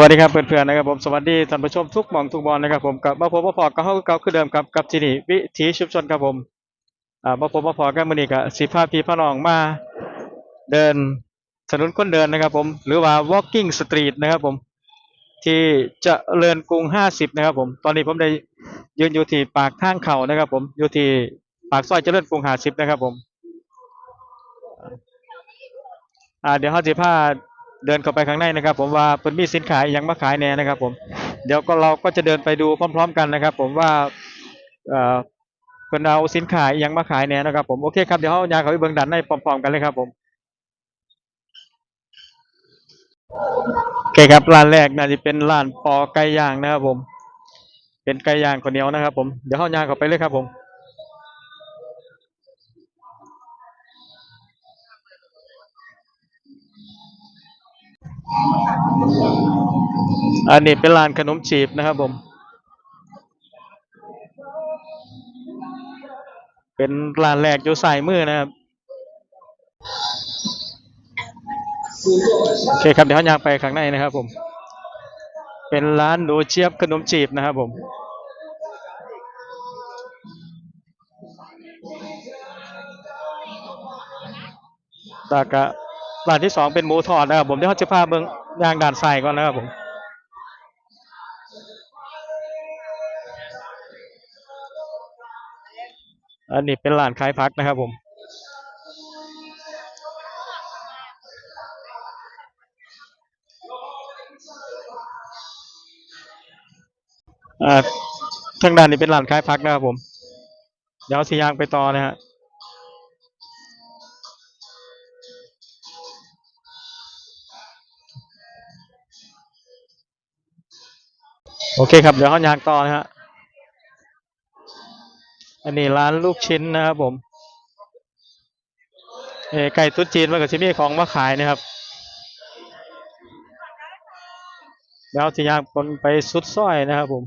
วัสดีครับเพื่อนๆนะครับผมสวัสดีท่านผู้ชมทุกหม่องทุกบอลนะครับผมกับมาพบมาพอกับเฮาเก่าคือเดิมกับกับที่นี่วิถีชุมชนครับผม อ่ามาพบมาพอกันมื้อนี้ก็สิพาพี่พาน้องมาเดินถนนคนเดินนะครับผม หรือว่า walking street นะครับผม ที่จะเริญกรุง 50 นะครับผม ตอนนี้ผมได้ยืนอยู่ที่ปากทางเขานะครับผมอยู่ที่ปากซอยเจริญกรุง 50 นะครับผมอ่าเดี๋ยวเฮาสิพาเดินเข้าไปข้างในนะครับ ผมว่าเพิ่นมีสินค้าอหยังมาขายแน่นะครับ ผม เดี๋ยวก็เราก็จะเดินไปดูพร้อม ๆ กันนะครับ ผมว่าเอ่อ เพิ่นเอาสินค้าอหยังมาขายแหน่นะครับผมโอเคครับเดี๋ยวเฮายางเข้าไปเบิ่งด้านในพร้อมๆกันเลยครับผมโอเคครับร้านแรกน่าจะเป็นร้านปอไก่ย่างนะครับผม เป็นไก่ย่างข้าวเหนียวนะครับผมเดี๋ยวเฮายางเข้าไปเลยครับผมอันนี้เป็นร้านขนมจีบนะครับผม เป็นร้านแรกอยู่สายมือนะครับโอเคครับเดี๋ยวเราอยากไปข้างในนะครับ ผม เป็นร้านหนูเชียบขนมจีบนะครับ ผมตากะร้านที่สองเป็นหมูทอดนะครับผมเดี๋ยวเขาจะพาเบิ้งย่างด่านใส่ก่อนนะครับผม อันนี้เป็นร้านขายพักนะครับผมอ่าทางด้านนี้เป็นร้านขายพักนะครับผม เดี๋ยวสิย่างไปต่อนะฮะโอเคครับ เดี๋ยวเขาย่างต่อนะฮะ อันนี้ร้านลูกชิ้นนะครับผมเอไก่ตุ๊ดจีนมันกับชิมี่ของมาขายนะครับ แล้วที่ย่างคนไปสุดซอยนะครับผม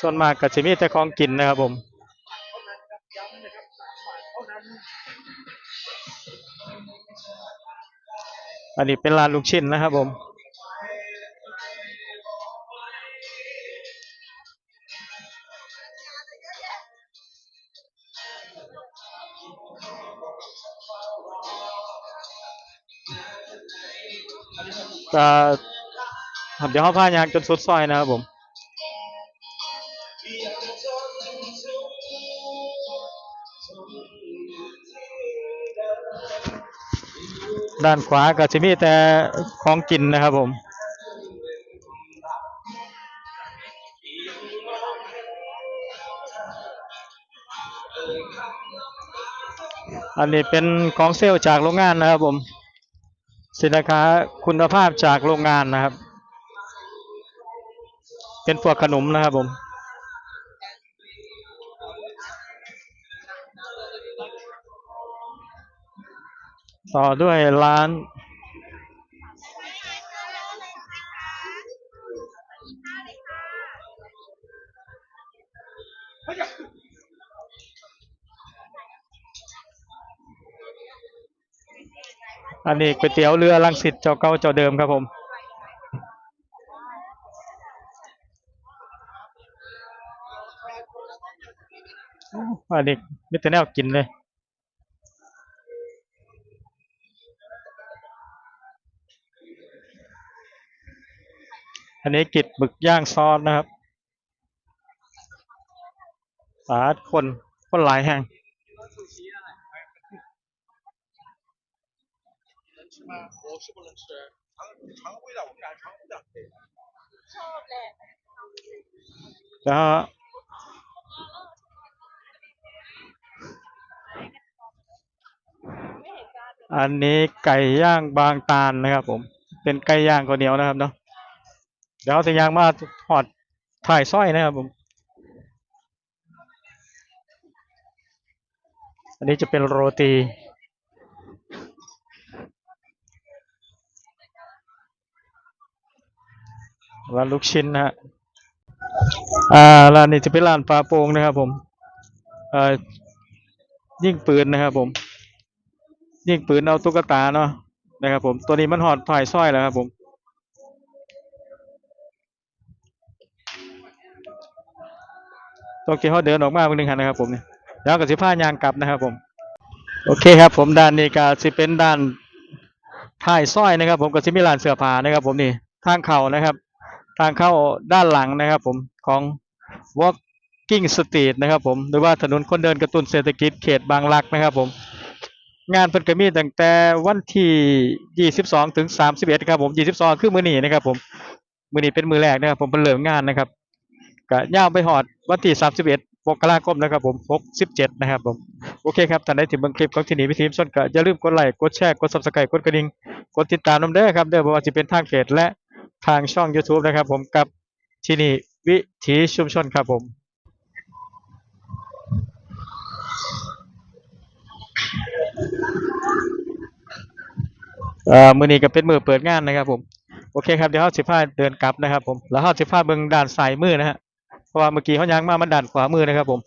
ส่วนมากก็จะมีแต่ของกินนะครับผม อันนี้เป็นร้านลูกชิ้นนะครับผม ก็ครับเดี๋ยวเขาพายางจนสุดซอยนะครับผม ด้านขวาก็จะมีแต่ของกินนะครับผม อันนี้เป็นของเซลล์จากโรงงานนะครับผม สินค้าคุณภาพจากโรงงานนะครับ เป็นพวกขนมนะครับผม ต่อด้วยร้าน อันนี้ก๋วยเตี๋ยวเรือลังสิตเจ้าเก่าเจ้าเดิมครับผมอันนี้มิตรแนวกินเลย อันนี้กิจบึกย่างซอสนะครับสาดคนคนหลายแห่งแล้วอันนี้ไก่ย่างบางตาลนะครับผม เป็นไก่ย่างคนเดียวนะครับเนาะ ดี๋ยวเราจะย่างมาหอดถ่ายสร้อยนะครับผม อันนี้จะเป็นโรตี ร้านลูกชิ้นนะฮะ อ่า ร้านนี้จะเป็นร้านปลาโป่งนะครับผมเอ่อยิงปืนนะครับผม ยิงปืนเอาตุ๊กตาเนาะ นะครับผม ตัวนี้มันหอดถ่ายสร้อยแล้วครับผม ตรงที่เขาเดินออกมาเพิ่งนึงหันนะครับผมเนี่ยแล้วก็สิผ้ายางกลับนะครับผม โอเคครับ ผมด้านนี้ก็สิเป็นด้านท้ายซอยนะครับ ผมก็สิมีร้านเสื้อผ้านะครับ ผมนี่ทางเข้านะครับ ทางเข้าด้านหลังนะครับ ผมของ Walking Street นะครับ ผมหรือว่าถนนคนเดินกระตุ้นเศรษฐกิจเขตบางรักนะครับ ผม งานเพิ่นก็มีตั้งแต่วันที่22ถึง31ครับผม22คือมื้อนี้นะครับ ผมมื้อนี้เป็นมื้อแรกนะครับ ผมเพิ่นเริ่มงานนะครับ ก็ยาไปหอดวันที่ 31มกราคมนะครับผม67นะครับผม โอเคครับท่านใดที่เบิ่งคลิปของที่นี่วิธีชนก็อย่าลืมกดไลค์ กดแชร์ กด Subscribe กดกระดิ่ง กดติดตามนํเด้อครับ เด้อบ่ว่าสิเป็นทางเพจและทางช่อง YouTube นะครับผมกับที่นี่วิถีชุมชนครับผมเอ่อมื้อนี้ก็เป็นมื้อเปิดงานนะครับผม โอเคครับ เดี๋ยวเฮาสิพาเดินกลับนะครับผม แล้วเฮาสิพาเบิ่งด้านซ้ายมือนะฮะ ราะว่าเมื่อกี้เขาย่างมามันดันขวามือนะครับผม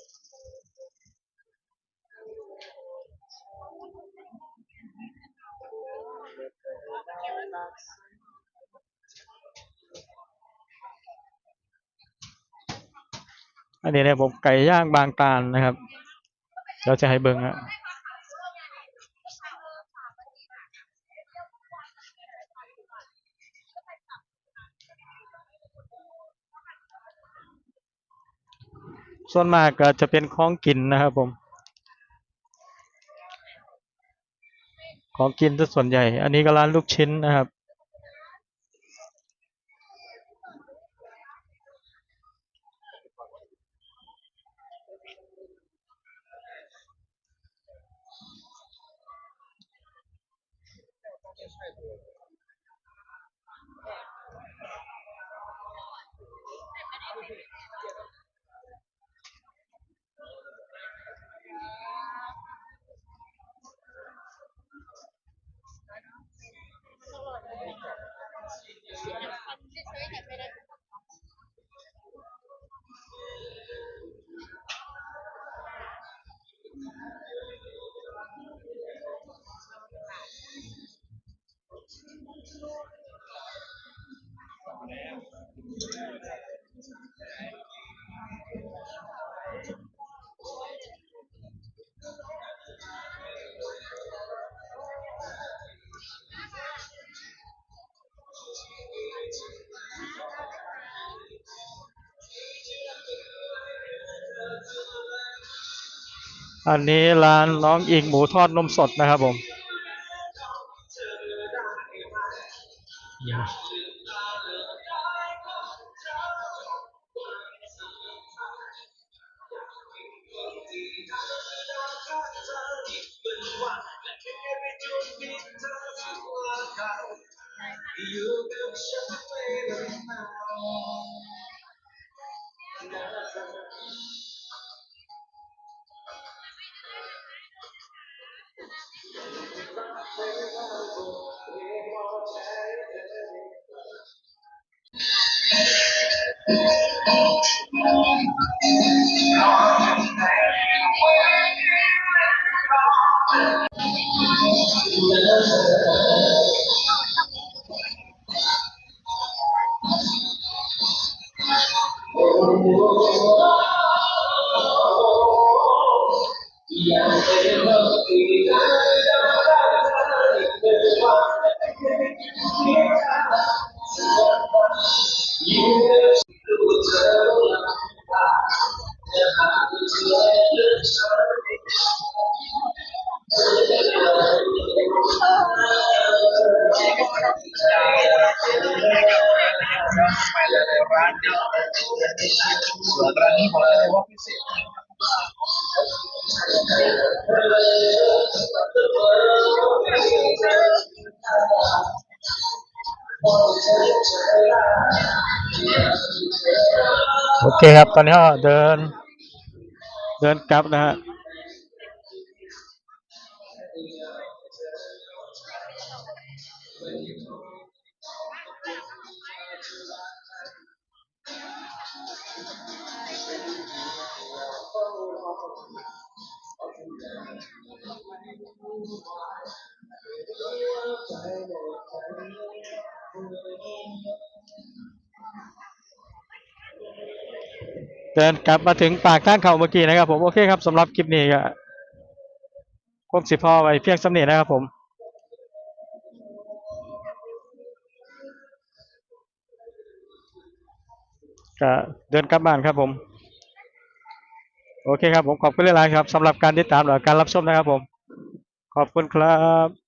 อันนี้เนี่ยผมไก่ย่างบางตาลนะครับ เราจะให้เบิ่งฮะ ส่วนมากก็จะเป็นของกินนะครับผม ของกินจะส่วนใหญ่ อันนี้ก็ร้านลูกชิ้นนะครับ อันนี้ร้านน้องอิงหมูทอดนมสดนะครับผม ไโอเคครับ ตอนนี้เดิน เดินกลับนะฮะ เดินกลับมาถึงปากทางเขาเมื่อกี้นะครับ ผมโอเคครับสำหรับคลิปนี้ก็คงสิพอไว้เพียงสำเนียนะครับผมก็เดินกลับบ้านครับผม โอเคครับผมขอบคุณหลายๆครับสำหรับการติดตามและการรับชมนะครับผม ขอบคุณครับ